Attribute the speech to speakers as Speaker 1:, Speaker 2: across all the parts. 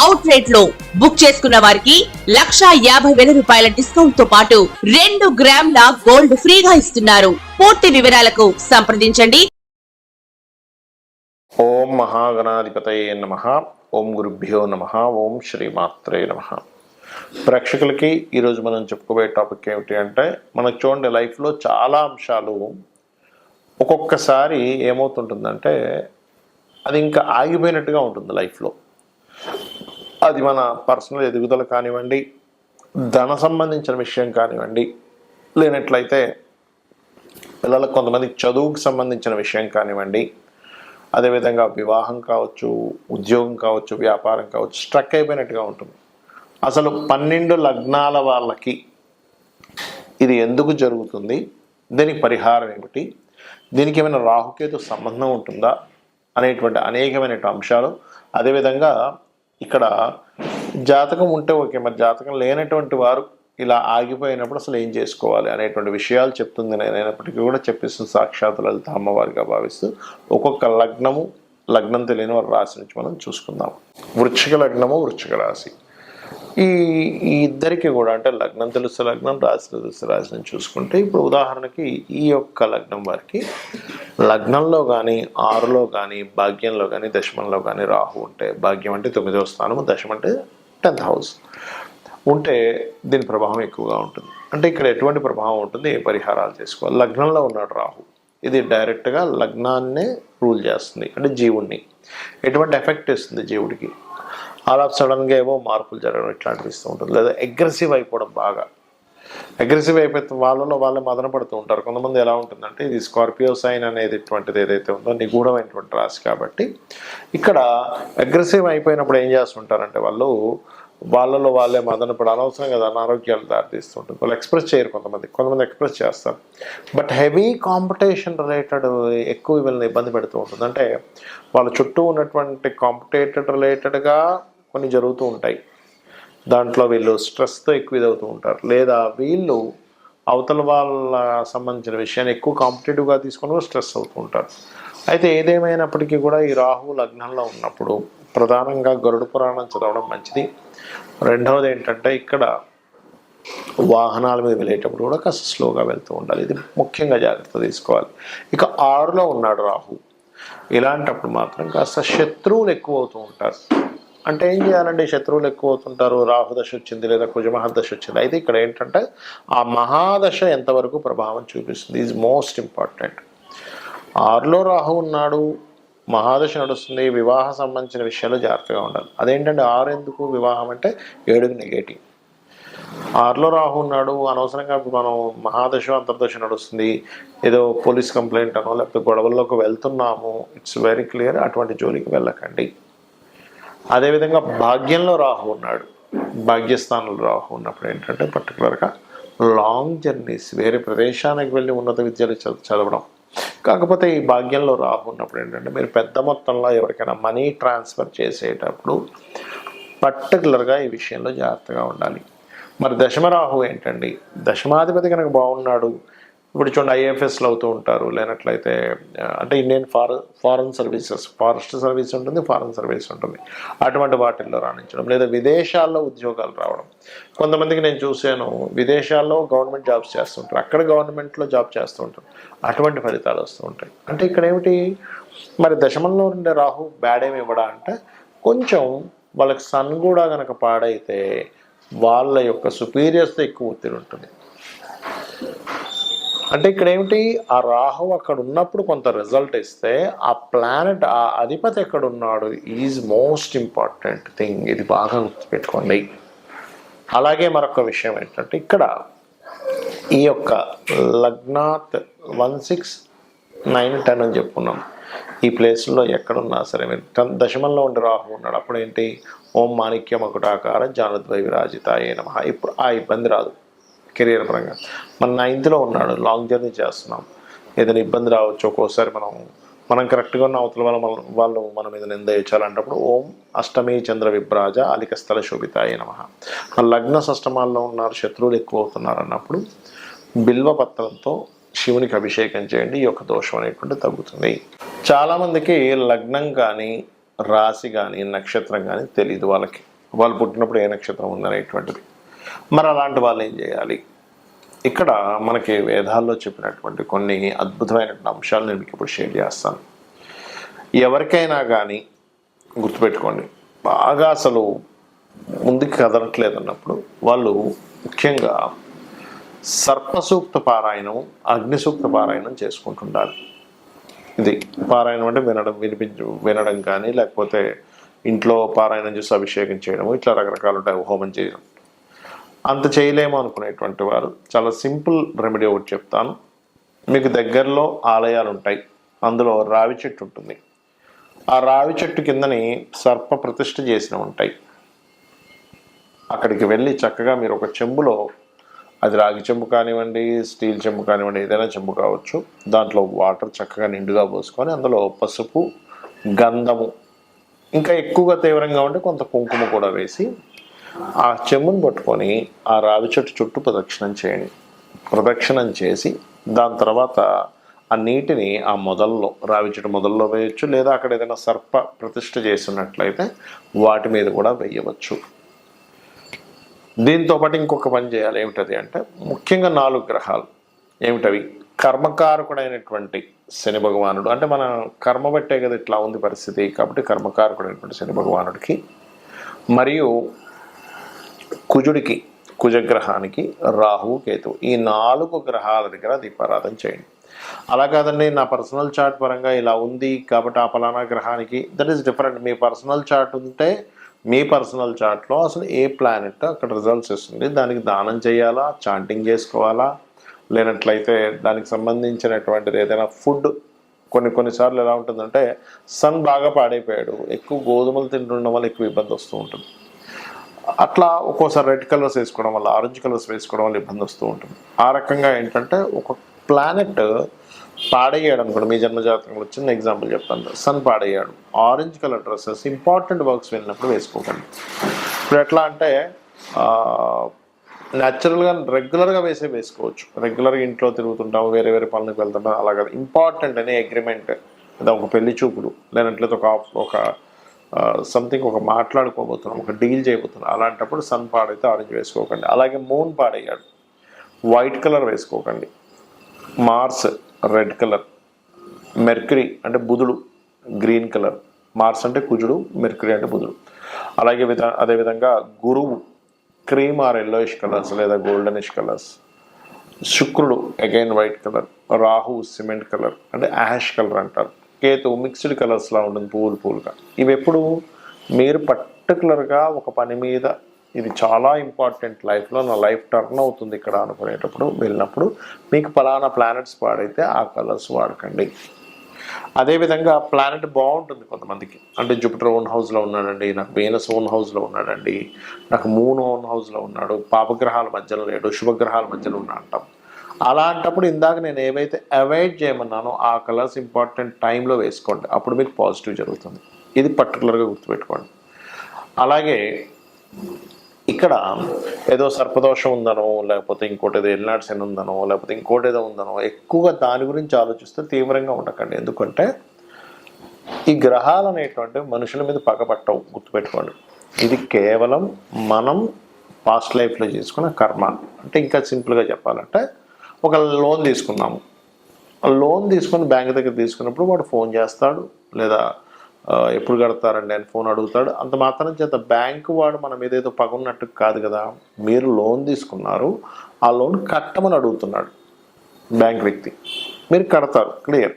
Speaker 1: Out రేట్లో book చేసుకున్న వారికి లక్షా యాభై వేల రూపాయల డిస్కౌంట్తో పాటు రెండు గ్రాముల గోల్డ్ ఫ్రీగా ఇస్తున్నారు. పూర్తి వివరాలకు సంప్రదించండి.
Speaker 2: ఓం మహాగణాధిపతయే నమ. ఓం గురుభ్యో నమ. ఓం శ్రీమాత్రే నమ. ప్రేక్షకులకి ఈరోజు మనం చెప్పుకోబోయే టాపిక్ ఏమిటి అంటే మనకు చూడండి లైఫ్లో చాలా అంశాలు ఒక్కొక్కసారి ఏమవుతుంటుందంటే అది ఇంకా ఆగిపోయినట్టుగా ఉంటుంది లైఫ్లో. అది మన పర్సనల్ ఎదుగుదల కానివ్వండి ధన సంబంధించిన విషయం కానివ్వండి లేనట్లయితే పిల్లలకు కొంతమందికి చదువుకు సంబంధించిన విషయం కానివ్వండి అదేవిధంగా వివాహం కావచ్చు ఉద్యోగం కావచ్చు వ్యాపారం కావచ్చు స్ట్రక్ అయిపోయినట్టుగా ఉంటుంది. అసలు పన్నెండు లగ్నాల వాళ్ళకి ఇది ఎందుకు జరుగుతుంది? దీనికి పరిహారం ఏమిటి? దీనికి ఏమైనా రాహుకేతు సంబంధం ఉంటుందా? అనేటువంటి అనేకమైన అంశాలు. అదేవిధంగా ఇక్కడ జాతకం ఉంటే ఓకే మరి జాతకం లేనటువంటి వారు ఇలా ఆగిపోయినప్పుడు అసలు ఏం చేసుకోవాలి అనేటువంటి విషయాలు చెప్తుంది నేనైనప్పటికీ కూడా చెప్పిస్తుంది సాక్షాత్ లలిత అమ్మవారిగా భావిస్తూ ఒక్కొక్క లగ్నము లగ్నం తెలియని వారి రాశి నుంచి మనం చూసుకుందాం. వృక్షిక లగ్నము వృక్షిక రాశి. ఈ ఈ ఇద్దరికి కూడా అంటే లగ్నం తెలుసు లగ్నం రాశి తెలుసు రాశి చూసుకుంటే ఇప్పుడు ఉదాహరణకి ఈ యొక్క లగ్నం వారికి లగ్నంలో కానీ ఆరులో కానీ భాగ్యంలో కానీ దశమంలో కానీ రాహు ఉంటే భాగ్యం అంటే తొమ్మిదవ స్థానము దశం అంటే టెన్త్ హౌస్. ఉంటే దీని ప్రభావం ఎక్కువగా ఉంటుంది. అంటే ఇక్కడ ఎటువంటి ప్రభావం ఉంటుంది? ఏ పరిహారాలు చేసుకోవాలి? లగ్నంలో ఉన్నాడు రాహు. ఇది డైరెక్ట్గా లగ్నాన్నే రూల్ చేస్తుంది. అంటే జీవుణ్ణి. ఎటువంటి ఎఫెక్ట్ ఇస్తుంది జీవుడికి? ఆల్ ఆఫ్ సడన్గా ఏవో మార్పులు జరగడం ఇట్లాంటివి ఇస్తూ ఉంటుంది. లేదా అగ్రెసివ్ అయిపోవడం బాగా. అగ్రెసివ్ అయిపోతే వాళ్ళలో వాళ్ళే మదన పడుతూ ఉంటారు. కొంతమంది ఎలా ఉంటుందంటే ఇది స్కార్పియో సైన్ అనేది ఇటువంటిది ఏదైతే ఉందో నిగూఢమైనటువంటి రాశి కాబట్టి ఇక్కడ అగ్రెసివ్ అయిపోయినప్పుడు ఏం చేస్తుంటారంటే వాళ్ళు వాళ్ళలో వాళ్ళే మదన పడి అనవసరం కదా అనారోగ్యాలు దారితీస్తుంటుంది వాళ్ళు ఎక్స్ప్రెస్ చేయరు కొంతమంది. కొంతమంది ఎక్స్ప్రెస్ చేస్తారు. బట్ హెవీ కాంపిటీషన్ రిలేటెడ్ ఎక్కువ వీళ్ళని ఇబ్బంది పెడుతూ ఉంటుంది. అంటే వాళ్ళ చుట్టూ ఉన్నటువంటి కాంపిటేటెడ్ రిలేటెడ్గా కొన్ని జరుగుతూ ఉంటాయి. దాంట్లో వీళ్ళు స్ట్రెస్తో ఎక్కువ ఇదవుతూ ఉంటారు. లేదా వీళ్ళు అవతల వాళ్ళ సంబంధించిన విషయాన్ని ఎక్కువ కాంపిటేటివ్గా తీసుకొని స్ట్రెస్ అవుతూ ఉంటారు. అయితే ఏదేమైనప్పటికీ కూడా ఈ రాహు లగ్నంలో ఉన్నప్పుడు ప్రధానంగా గరుడ పురాణం చదవడం మంచిది. రెండవది ఏంటంటే ఇక్కడ వాహనాల మీద వెళ్ళేటప్పుడు కూడా కాస్త స్లోగా వెళ్తూ ఉండాలి. ఇది ముఖ్యంగా జాగ్రత్త తీసుకోవాలి. ఇక ఆరులో ఉన్నాడు రాహు. ఇలాంటప్పుడు మాత్రం కాస్త శత్రువులు ఎక్కువ అవుతూ ఉంటారు. అంటే ఏం చేయాలంటే శత్రువులు ఎక్కువ అవుతుంటారు రాహుదశ వచ్చింది లేదా కుజమహాదశ వచ్చింది. అయితే ఇక్కడ ఏంటంటే ఆ మహాదశ ఎంతవరకు ప్రభావం చూపిస్తుంది? ఈజ్ మోస్ట్ ఇంపార్టెంట్ ఆరులో రాహు ఉన్నాడు. మహాదశ నడుస్తుంది. వివాహ సంబంధించిన విషయాలు జాగ్రత్తగా ఉండాలి. అదేంటంటే ఆరు ఎందుకు వివాహం అంటే ఏడుకు నెగటివ్ ఆరులో రాహు ఉన్నాడు. అనవసరంగా మనం మహాదశ అంతర్దశ నడుస్తుంది. ఏదో పోలీస్ కంప్లైంట్ అనో లేకపోతే గొడవల్లోకి వెళ్తున్నాము. ఇట్స్ వెరీ క్లియర్ అటువంటి జోలికి వెళ్ళకండి. అదేవిధంగా భాగ్యంలో రాహు ఉన్నాడు. భాగ్యస్థానంలో రాహు ఉన్నప్పుడు ఏంటంటే పర్టికులర్గా లాంగ్ జర్నీస్ వేరే ప్రదేశానికి వెళ్ళి ఉన్నత విద్యలు చదవడం. కాకపోతే ఈ భాగ్యంలో రాహు ఉన్నప్పుడు ఏంటంటే మీరు పెద్ద మొత్తంలో ఎవరికైనా మనీ ట్రాన్స్ఫర్ చేసేటప్పుడు పర్టికులర్గా ఈ విషయంలో జాగ్రత్తగా ఉండాలి. మరి దశమరాహు ఏంటండి? దశమాధిపతి కనుక బాగున్నాడు ఇప్పుడు చూడండి ఐఎఫ్ఎస్లు అవుతూ ఉంటారు లేనట్లయితే అంటే ఇండియన్ ఫార ఫారెన్ సర్వీసెస్ ఫారెస్ట్ సర్వీస్ ఉంటుంది ఫారెన్ సర్వీస్ ఉంటుంది. అటువంటి వాటిల్లో రాణించడం లేదా విదేశాల్లో ఉద్యోగాలు రావడం. కొంతమందికి నేను చూశాను విదేశాల్లో గవర్నమెంట్ జాబ్స్ చేస్తుంటారు అక్కడ గవర్నమెంట్లో జాబ్ చేస్తూ ఉంటారు. అటువంటి ఫలితాలు వస్తూ ఉంటాయి. అంటే ఇక్కడ ఏమిటి మరి దశమంలో ఉండే రాహు బ్యాడేమి ఇవ్వడా అంటే కొంచెం వాళ్ళకి సన్ కూడా కనుక పాడైతే వాళ్ళ యొక్క సుపీరియర్స్తో ఎక్కువ ఒత్తిడి ఉంటుంది. అంటే ఇక్కడ ఏమిటి ఆ రాహు అక్కడ ఉన్నప్పుడు కొంత రిజల్ట్ ఇస్తే ఆ ప్లానెట్ ఆ అధిపతి ఎక్కడ ఉన్నాడు ఈజ్ మోస్ట్ ఇంపార్టెంట్ థింగ్ ఇది బాగా గుర్తుపెట్టుకోండి. అలాగే మరొక విషయం ఏంటంటే ఇక్కడ ఈ యొక్క లగ్నాత్ వన్ సిక్స్ నైన్ టెన్ అని చెప్పుకున్నాం. ఈ ప్లేస్లో ఎక్కడున్నా సరే మీరు టెన్ దశమంలో ఉండి రాహు ఉన్నాడు. అప్పుడు ఏంటి ఓం మాణిక్యం ఒకటాకార జానద్వై విరాజితాయే నమ. ఇప్పుడు ఆ ఇబ్బంది రాదు. కెరీర్ పరంగా. మన నైన్త్లో ఉన్నాడు లాంగ్ జర్నీ చేస్తున్నాం. ఏదైనా ఇబ్బంది రావచ్చు ఒక్కోసారి మనం మనం కరెక్ట్గా ఉన్న అవతల వల్ల మన- వాళ్ళు మన మీద నింద వేయాలంటప్పుడు ఓం అష్టమి చంద్ర విభ్రాజ అలిక స్థల శోభితాయ నమ. మన లగ్న సష్టమాల్లో ఉన్నారు శత్రువులు ఎక్కువ అవుతున్నారు అన్నప్పుడు బిల్వ పత్రంతో శివునికి అభిషేకం చేయండి ఈ యొక్క దోషం అనేటువంటి తగ్గుతుంది. చాలామందికి లగ్నం కానీ రాశి కానీ నక్షత్రం కానీ తెలియదు వాళ్ళకి. వాళ్ళు పుట్టినప్పుడు ఏ నక్షత్రం ఉందనేటువంటిది. మరి అలాంటి వాళ్ళు ఏం చేయాలి? ఇక్కడ మనకి వేదాల్లో చెప్పినటువంటి కొన్ని అద్భుతమైనటువంటి అంశాలు నేను మీకు ఇప్పుడు షేర్ చేస్తాను. ఎవరికైనా కానీ గుర్తుపెట్టుకోండి బాగా అసలు ముందుకు కదలట్లేదు అన్నప్పుడు వాళ్ళు ముఖ్యంగా సర్పసూక్త పారాయణం అగ్నిసూక్త పారాయణం చేసుకుంటుండాలి. ఇది పారాయణం అంటే వినడం వినిపించ వినడం కానీ లేకపోతే ఇంట్లో పారాయణం చేసి అభిషేకం చేయడం ఇట్లా రకరకాలు ఉంటాయి హోమం చేయడం. అంత చేయలేము అనుకునేటువంటి వారు. చాలా సింపుల్ రెమెడీ ఒకటి చెప్తాను. మీకు దగ్గరలో ఆలయాలు ఉంటాయి అందులో రావి చెట్టు ఉంటుంది. ఆ రావి చెట్టు కిందని సర్ప ప్రతిష్ఠ చేసిన ఉంటాయి. అక్కడికి వెళ్ళి చక్కగా మీరు ఒక చెంబులో అది రాగి చెంబు కానివ్వండి స్టీల్ చెంబు కానివ్వండి ఏదైనా చెంబు కావచ్చు దాంట్లో వాటర్ చక్కగా నిండుగా పోసుకొని అందులో పసుపు గంధము ఇంకా ఎక్కువగా తీవ్రంగా ఉంటే కొంత కుంకుమ కూడా వేసి ఆ చెంబును పట్టుకొని ఆ రావి చెట్టు చుట్టూ ప్రదక్షిణం చేయండి. ప్రదక్షిణం చేసి దాని తర్వాత ఆ నీటిని ఆ మొదల్లో రావి చెట్టు మొదల్లో వేయచ్చు లేదా అక్కడ ఏదైనా సర్ప ప్రతిష్ఠ చేసినట్లయితే వాటి మీద కూడా వేయవచ్చు. దీంతో పాటు ఇంకొక పని చేయాలి. ఏమిటది అంటే ముఖ్యంగా నాలుగు గ్రహాలు. ఏమిటవి? కర్మకారకుడైనటువంటి శని భగవానుడు. అంటే మన కర్మ బట్టే కదా ఇట్లా ఉంది పరిస్థితి. కాబట్టి కర్మకారకుడైనటువంటి శని భగవానుడికి. మరియు కుజుడికి కుజగ్రహానికి రాహు కేతు ఈ నాలుగు గ్రహాల దగ్గర దీపారాధన చేయండి. అలా కాదండి నా పర్సనల్ చార్ట్ పరంగా ఇలా ఉంది కాబట్టి ఆ పలానా గ్రహానికి దట్ ఈస్ డిఫరెంట్. మీ పర్సనల్ చార్ట్ ఉంటే మీ పర్సనల్ చార్ట్లో అసలు ఏ ప్లానెట్ అక్కడ రిజల్ట్స్ ఇస్తుంది దానికి దానం చేయాలా? చాంటింగ్ చేసుకోవాలా? లేనట్లయితే దానికి సంబంధించినటువంటిది ఏదైనా ఫుడ్ కొన్ని కొన్నిసార్లు ఎలా ఉంటుందంటే సన్ బాగా పాడైపోయాడు. ఎక్కువ గోధుమలు తింటుండడం వల్ల ఎక్కువ ఇబ్బంది వస్తూ ఉంటుంది. అట్లా ఒక్కోసారి రెడ్ కలర్స్ వేసుకోవడం వల్ల ఆరెంజ్ కలర్స్ వేసుకోవడం వల్ల ఇబ్బంది వస్తూ ఉంటుంది. ఆ రకంగా ఏంటంటే ఒక ప్లానెట్ పాడయ్యాడు అనుకోండి మీ జన్మజాతకంలో చిన్న ఎగ్జాంపుల్ చెప్తాను. Sun పాడయ్యాడు. Orange colour dresses important works వెళ్ళినప్పుడు వేసుకోకండి. ఇప్పుడు ఎట్లా అంటే న్యాచురల్గా రెగ్యులర్గా వేసే వేసుకోవచ్చు. రెగ్యులర్గా ఇంట్లో తిరుగుతుంటాం వేరే వేరే పనులకు వెళ్తుంటాం అలాగా ఇంపార్టెంట్ అనే అగ్రిమెంట్ లేదా ఒక పెళ్ళి చూపులు లేనట్లయితే ఒక ఒక సంథింగ్ ఒక మాట్లాడుకోబోతున్నాం ఒక డీల్ చేయబోతున్నాం. అలాంటప్పుడు సన్ పాడైతే ఆరెంజ్ వేసుకోకండి. అలాగే మూన్ పాడయ్యాడు. వైట్ కలర్ వేసుకోకండి. మార్స్ రెడ్ కలర్ మెర్క్యూరీ అంటే బుధుడు గ్రీన్ కలర్ మార్స్ అంటే కుజుడు మెర్క్యూరీ అంటే బుధుడు. అలాగే విధ అదేవిధంగా గురువు క్రీమ్ ఆర్ ఎల్లోయిష్ కలర్స్ లేదా గోల్డెనిష్ కలర్స్ శుక్రుడు again white colour Rahu cement colour అంటే యాష్ కలర్ అంటారు. కేతు మిక్స్డ్ కలర్స్లా ఉంటుంది పూలు పూలుగా. ఇవి ఎప్పుడు మీరు పర్టికులర్గా ఒక పని మీద ఇది చాలా ఇంపార్టెంట్ లైఫ్లో నా లైఫ్ టర్న్ అవుతుంది ఇక్కడ అనుకునేటప్పుడు వెళ్ళినప్పుడు మీకు ఫలానా ప్లానెట్స్ పాడైతే ఆ కలర్స్ వాడకండి. అదేవిధంగా ప్లానెట్ బాగుంటుంది కొంతమందికి. అంటే జూపిటర్ ఓన్ హౌస్లో ఉన్నాడండి నాకు వీనస్ ఓన్ హౌస్లో ఉన్నాడండి నాకు మూన్ ఓన్ హౌస్లో ఉన్నాడు పాపగ్రహాల మధ్యలో లేడు శుభగ్రహాల మధ్యలో ఉన్నా అంటాం. అలాంటప్పుడు ఇందాక నేను ఏవైతే అవాయిడ్ చేయమన్నానో ఆ కలర్స్ ఇంపార్టెంట్ టైంలో వేసుకోండి. అప్పుడు మీకు పాజిటివ్ జరుగుతుంది. ఇది పర్టికులర్గా గుర్తుపెట్టుకోండి. అలాగే ఇక్కడ ఏదో సర్పదోషం ఉందనో లేకపోతే ఇంకోటి ఏదో ఎల్నాడు శని ఉందనో లేకపోతే ఇంకోటి ఏదో ఉందనో ఎక్కువగా దాని గురించి ఆలోచిస్తే తీవ్రంగా ఉండకండి. ఎందుకంటే ఈ గ్రహాలు అనేటువంటి మనుషుల మీద పగపట్టవు గుర్తుపెట్టుకోండి. ఇది కేవలం మనం పాస్ట్ లైఫ్లో చేసుకున్న కర్మ. అంటే ఇంకా సింపుల్గా చెప్పాలంటే ఒక లోన్ తీసుకున్నాము లోన్ తీసుకొని బ్యాంక్ దగ్గర తీసుకున్నప్పుడు వాడు ఫోన్ చేస్తాడు లేదా ఎప్పుడు కడతారండి అని ఫోన్ అడుగుతాడు. అంత మాత్రం చేత బ్యాంకు వాడు మనం మీద పగున్నట్టు కాదు కదా. మీరు లోన్ తీసుకున్నారు ఆ లోన్ కట్టమని అడుగుతున్నాడు బ్యాంక్ వ్యక్తి. మీరు కడతారు క్లియర్.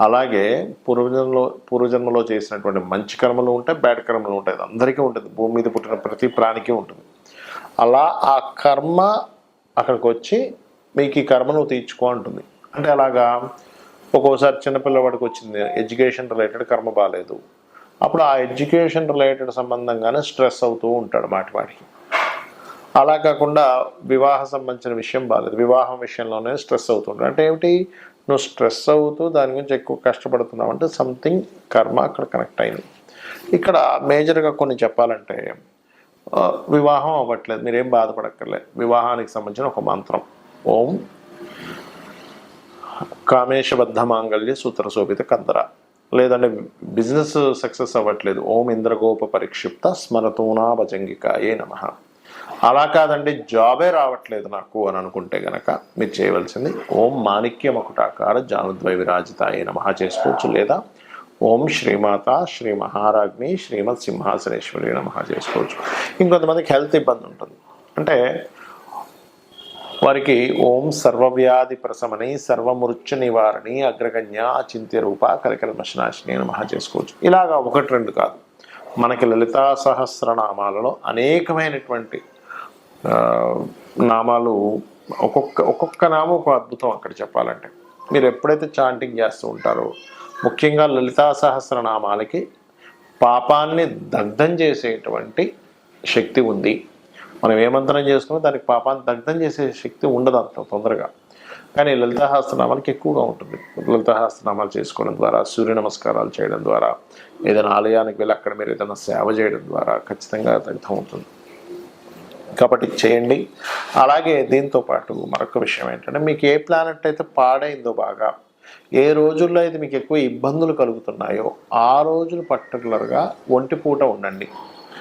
Speaker 2: అలాగే పూర్వజన్మలో పూర్వజన్మలో చేసినటువంటి మంచి కర్మలు ఉంటాయి బ్యాడ్ కర్మలు ఉంటాయి. అందరికీ ఉంటుంది. భూమి మీద పుట్టిన ప్రతి ప్రాణికి ఉంటుంది. అలా ఆ కర్మ అక్కడికి వచ్చి మీకు ఈ కర్మను తీర్చుకో అంటుంది. అంటే అలాగా ఒక్కోసారి చిన్నపిల్లవాడికి వచ్చింది ఎడ్యుకేషన్ రిలేటెడ్ కర్మ బాగాలేదు అప్పుడు ఆ ఎడ్యుకేషన్ రిలేటెడ్ సంబంధంగానే స్ట్రెస్ అవుతూ ఉంటాడు మాటి వాడికి అలా కాకుండా వివాహ సంబంధించిన విషయం బాగాలేదు వివాహం విషయంలోనే స్ట్రెస్ అవుతుంటాడు అంటే ఏమిటి? నువ్వు స్ట్రెస్ అవుతూ దాని గురించి ఎక్కువ కష్టపడుతున్నావు అంటే సంథింగ్ కర్మ అక్కడ కనెక్ట్ అయింది ఇక్కడ మేజర్గా కొన్ని చెప్పాలంటే వివాహం అవ్వట్లేదు. మీరేం బాధపడక్కర్లేదు వివాహానికి సంబంధించిన ఒక మంత్రం. ఓం కామేశబద్ధ సూత్రశోభిత సూత్ర శోభిత కందర. లేదంటే బిజినెస్ సక్సెస్ అవ్వట్లేదు. ఓం ఇంద్రగోప పరిక్షిప్త స్మరతూనా భజంగికాయే నమ. అలా కాదండి జాబే రావట్లేదు నాకు అని అనుకుంటే గనక మీరు చేయవలసింది ఓం మాణిక్య మకుటాకార జానుద్వై విరాజితాయే నమ చేసుకోవచ్చు. లేదా ఓం శ్రీమాత శ్రీ మహారాజ్ని శ్రీమత్ సింహాసనేశ్వరి నమ చేసుకోవచ్చు. ఇంకొంతమందికి హెల్త్ ఇబ్బంది ఉంటుంది. అంటే వారికి ఓం సర్వవ్యాధి ప్రశమని సర్వమృత్యు నివారణి అగ్రగణ్య అచింత్య రూప కలికల్మశనాశిని నమః చేసుకోవచ్చు. ఇలాగా ఒకటి రెండు కాదు. మనకి లలితా సహస్రనామాలలో అనేకమైనటువంటి నామాలు ఒక్కొక్క ఒక్కొక్క నామం ఒక అద్భుతం అక్కడ చెప్పాలంటే. మీరు ఎప్పుడైతే చాంటింగ్ చేస్తూ ఉంటారో ముఖ్యంగా లలితా సహస్రనామాలకి పాపాన్ని దగ్ధం చేసేటువంటి శక్తి ఉంది. మనం ఏమంతరం మంత్రం చేసుకున్నా దానికి పాపాన్ని దగ్ధం చేసే శక్తి ఉండదు అంత తొందరగా. కానీ లలితాహాస్త్రనామాలకి ఎక్కువగా ఉంటుంది. లలితాహాస్త్రనామాలు చేసుకోవడం ద్వారా సూర్య నమస్కారాలు చేయడం ద్వారా ఏదైనా ఆలయానికి వెళ్ళి అక్కడ మీరు ఏదైనా సేవ చేయడం ద్వారా ఖచ్చితంగా దగ్ధం అవుతుంది. కాబట్టి చేయండి. అలాగే దీంతో పాటు మరొక విషయం ఏంటంటే మీకు ఏ ప్లానెట్ అయితే పాడైందో బాగా ఏ రోజుల్లో అయితే మీకు ఎక్కువ ఇబ్బందులు కలుగుతున్నాయో ఆ రోజులు పర్టికులర్గా ఒంటిపూట ఉండండి.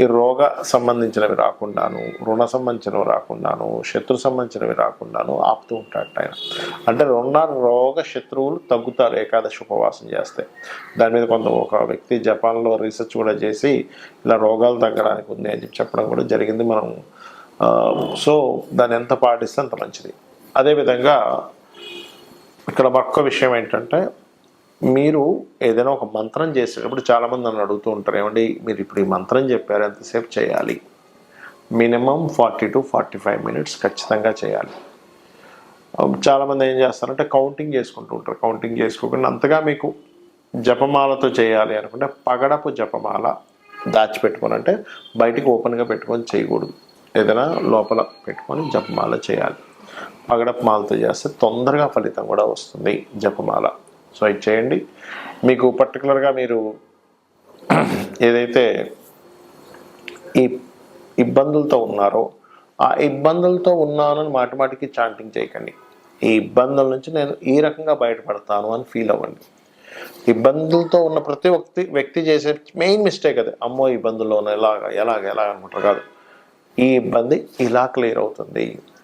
Speaker 2: ఈ రోగ సంబంధించినవి రాకుండాను రుణ సంబంధించినవి రాకుండాను శత్రు సంబంధించినవి రాకుండాను ఆపుతూ ఉంటాడు ఆయన. అంటే రుణ రోగ శత్రువులు తగ్గుతారు ఏకాదశి ఉపవాసం చేస్తే. దాని మీద కొంత ఒక వ్యక్తి జపాన్లో రీసెర్చ్ కూడా చేసి ఇలా రోగాలు తగ్గడానికి ఉంది అని చెప్పి చెప్పడం కూడా జరిగింది. మనం సో దాన్ని ఎంత పాటిస్తే అంత మంచిది. అదేవిధంగా ఇక్కడ మరొక విషయం ఏంటంటే మీరు ఏదైనా ఒక మంత్రం చేసేటప్పుడు చాలామంది నన్ను అడుగుతూ ఉంటారు ఏమండి మీరు ఇప్పుడు ఈ మంత్రం చెప్పారు ఎంతసేపు చేయాలి? Minimum forty to forty five minutes ఖచ్చితంగా చేయాలి. చాలామంది ఏం చేస్తారంటే కౌంటింగ్ చేసుకుంటూ ఉంటారు. కౌంటింగ్ చేసుకోకుండా అంతగా మీకు జపమాలతో చేయాలి అనుకుంటే పగడపు జపమాల దాచిపెట్టుకొని అంటే బయటికి ఓపెన్గా పెట్టుకొని చేయకూడదు. ఏదైనా లోపల పెట్టుకొని జపమాల చేయాలి. పగడపు మాలతో చేస్తే తొందరగా ఫలితం కూడా వస్తుంది జపమాల. సో ఇది చేయండి. మీకు పర్టికులర్గా మీరు ఏదైతే ఈ ఇబ్బందులతో ఉన్నారో ఆ ఇబ్బందులతో ఉన్నానని మాటిమాటికి చాంటింగ్ చేయకండి. ఈ ఇబ్బందుల నుంచి నేను ఈ రకంగా బయటపడతాను అని ఫీల్ అవ్వండి. ఇబ్బందులతో ఉన్న ప్రతి వ్యక్తి వ్యక్తి చేసే మెయిన్ మిస్టేక్ అది. అమ్మో ఇబ్బందుల్లో ఉన్న ఎలాగ ఎలాగ ఎలాగ అనుకుంటారు కాదు. ఈ ఇబ్బంది ఇలా క్లియర్ అవుతుంది.